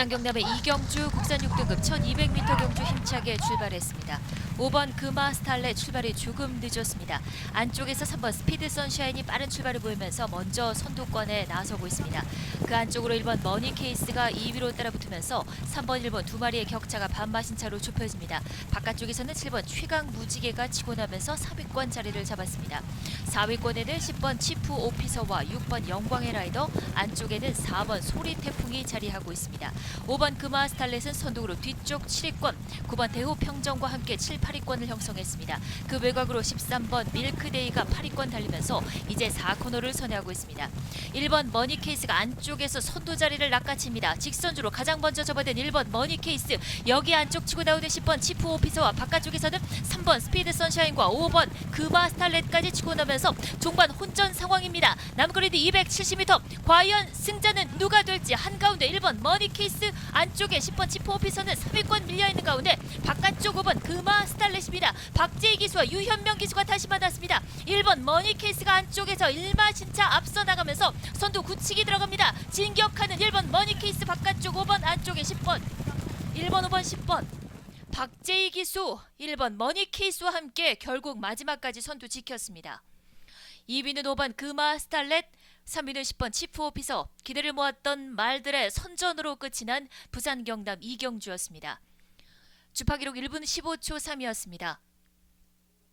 부산 경남의 이경주 국산 6등급 1200m 경주 힘차게 출발했습니다. 5번 금화 스탈렛 출발이 조금 늦었습니다. 안쪽에서 3번 스피드 선샤인이 빠른 출발을 보이면서 먼저 선두권에 나서고 있습니다. 그 안쪽으로 1번 머니 케이스가 2위로 따라붙으면서 3번, 1번 두 마리의 격차가 반마신 차로 좁혀집니다. 바깥쪽에서는 7번 최강 무지개가 치고 나면서 3위권 자리를 잡았습니다. 4위권에는 10번 치프 오피서와 6번 영광의 라이더, 안쪽에는 4번 소리 태풍이 자리하고 있습니다. 5번 금화 스탈렛은 선두로 뒤쪽 7위권, 9번 대호 평정과 함께 7, 8 위권을 형성했습니다. 그 외곽으로 13번 밀크데이가 8위권 달리면서 이제 4코너를 선회하고 있습니다. 1번 머니 케이스가 안쪽에서 선두 자리를 낚아챕니다. 직선주로 가장 먼저 접어든 1번 머니 케이스 여기 안쪽 치고 나오는 10번 치프 오피서와 바깥쪽에서는 3번 스피드 선샤인과 5번 금화 스탈렛까지 치고 나면서 종반 혼전 상황입니다. 남거리드 270m 과연 승자는 누가 될지 한가운데 1번 머니 케이스 안쪽에 10번 치프 오피서는 3위권 밀려 있는 가운데 바깥쪽 5번 금화 스탈렛 입니다. 박재희 기수와 유현명 기수가 다시 만났습니다. 1번 머니 케이스가 안쪽에서 일마신차 앞서 나가면서 선두 굳히기 들어갑니다. 진격하는 1번 머니 케이스 바깥쪽 5번 안쪽에 10번 1번 5번 10번 박재희 기수 1번 머니 케이스와 함께 결국 마지막까지 선두 지켰습니다. 2위는 5번 금화 스탈렛 3위는 10번 치프 오피서 기대를 모았던 말들의 선전으로 끝이 난 부산 경남 이경주였습니다. 주파 기록 1분 15초 3이었습니다.